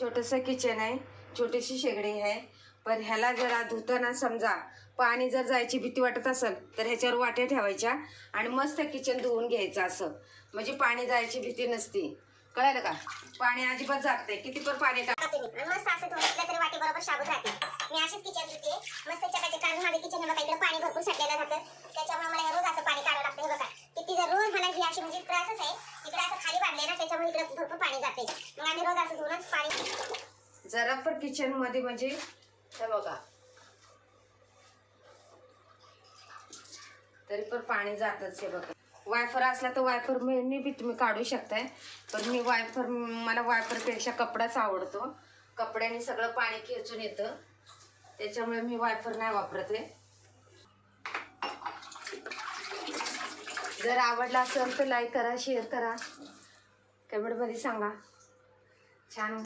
छोटंसं किचन आहे छोटीशी शेगडी आहे. पण ह्याला जरा धुताना समजा पाणी जर जायची भीती वाटत असेल तर ह्याच्यावर वाट्या ठेवायच्या आणि मस्त किचन धुवून घ्यायचं असं. म्हणजे पाणी जायची भीती नसती. कळलं का? पाणी अजिबात जात नाही. किती पण पाणी टाकते मी. मस्त असं धुवून तरी वाटी बरोबर शाबूत राहते. मी अशीच किचन धुते. मस्त चकाचे कारण माझ्या किचन बघा इकडे पाणी भरपूर साठलेलं राहतं. त्याच्यामुळे मला हे रोज असं पाणी काढावं लागतं. हे बघा. किती जर रोज मला ही अशी म्हणजे त्रासच आहे. इकडे असं खाली बांधले ना त्याच्यामुळे इकडे भरपूर पाणी जाते. मग आम्ही रोज असं धुवूनच पाणी जरा पण किचनमध्ये म्हणजे हे बघा. तरी पण पाणी जातच हे बघा. वायफर असला तर वायफर मी बी तुम्ही काढू शकताय. पण मी वायफर मला वायफरपेक्षा कपडाच आवडतो. कपड्याने सगळं पाणी खेचून येतं. त्याच्यामुळे मी वायफर नाही वापरते. जर आवडला असेल तर लाईक करा शेअर करा. कमेंटमध्ये सांगा. छान